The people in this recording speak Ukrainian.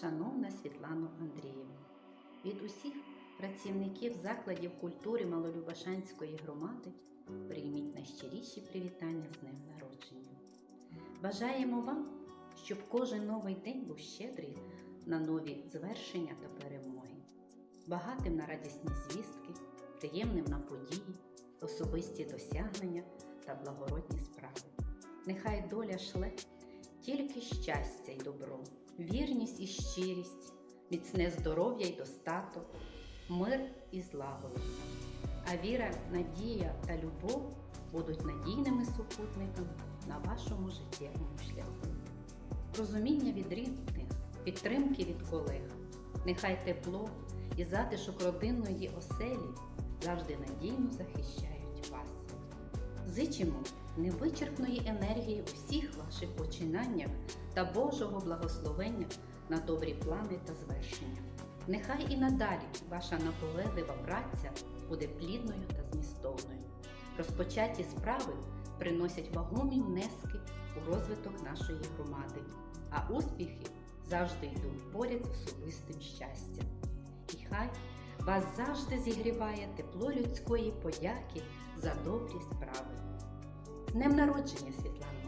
шановна Світлано Андріївна, від усіх працівників закладів культури Малолюбашанської громади прийміть найщиріші привітання з днем народження. Бажаємо вам, щоб кожен новий день був щедрий на нові звершення та перемоги, багатим на радісні звістки, приємним на події, особисті досягнення та благородні справи. Нехай доля шле тільки щастя й добро, вірність і щирість, міцне здоров'я й достаток, мир і злагода. А віра, надія та любов будуть надійними супутниками на вашому життєвому шляху. Розуміння від рідних, підтримки від колег, нехай тепло і затишок родинної оселі завжди надійно захищають вас. Зичимо невичерпної енергії у всіх ваших починаннях та Божого благословення на добрі плани та звершення. Нехай і надалі ваша наполеглива праця буде плідною та змістовною. Розпочаті справи приносять вагомі внески у розвиток нашої громади, а успіхи завжди йдуть поряд з особистим щастям. І хай вас завжди зігріває тепло людської подяки за добрі справи днем народження, Світлана!